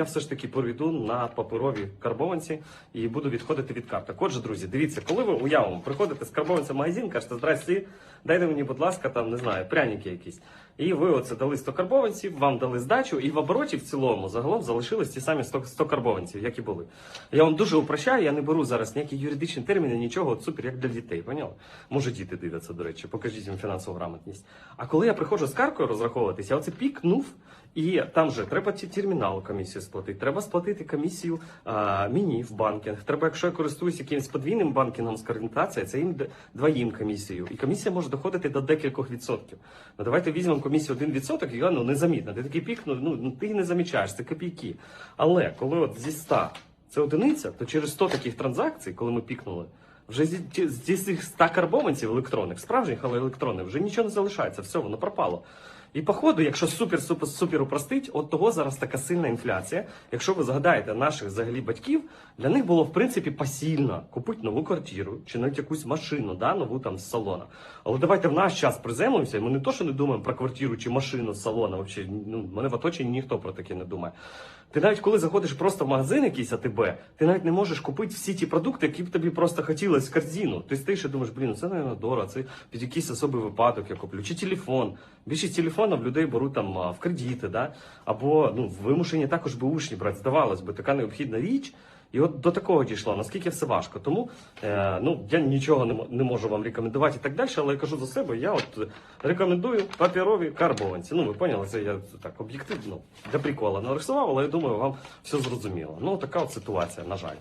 Я все ж таки проведу на паперові карбованці і буду відходити від карток. Отже, друзі, дивіться, коли ви уявимо, приходите з карбованця в магазин, кажете, здрасті, дайте мені, будь ласка, там не знаю, пряники якісь. І ви оце дали 100 карбованців, вам дали здачу, і в обороті в цілому загалом залишились ті самі 100, 100 карбованців, як і були. Я вам дуже упрощаю, я не беру зараз ніякі юридичні терміни, нічого, от супер, як для дітей, поняли? Може, діти дивляться, до речі, покажіть їм фінансову грамотність. А коли я приходжу з каркою розраховуватись, я оце пікнув, і там же треба терміналу комісію сплатити, треба сплатити комісію а, мені в банкінг. Треба, якщо я користуюсь якимось подвійним банкінгом з орієнтації, це їм двоїм комісію. І комісія може доходити до декількох відсотків. Ну давайте візьмемо комісію 1%, і ну, незамітна. Ти такий пік, ну, ну ти не замічаєш, це копійки. Але коли от зі 100 це одиниця, то через 100 таких транзакцій, коли ми пікнули, вже зі, зі цих 100 карбованців електронних, справжніх, але електронних, вже нічого не залишається, все, воно пропало. І походу, якщо супер супер супер упростить, от того зараз така сильна інфляція. Якщо ви згадаєте наших взагалі батьків, для них було в принципі посильно купити нову квартиру чи навіть якусь машину, да, нову там з салона. Але давайте в наш час приземлимося, і ми не то, що не думаємо про квартиру чи машину з салона. Вообще, ну, мене в оточенні ніхто про таке не думає. Ти навіть коли заходиш просто в магазин якийсь АТБ, ти навіть не можеш купити всі ті продукти, які б тобі просто хотілося в корзину. Ти стоїш і думаєш, блін, ну це напевно дорого, це під якийсь особий випадок я куплю. Чи телефон. Більшість телефонів людей беруть там в кредити, да? або ну, вимушені також би учні брати. Здавалось би, така необхідна річ. І от до такого дійшло, наскільки все важко. Тому е, ну, я нічого не, не можу вам рекомендувати і так далі, але я кажу за себе, я от рекомендую папірові карбованці. Ну, ви поняли, це я так об'єктивно для прикола нарисував, але я думаю, вам все зрозуміло. Ну, така от ситуація, на жаль.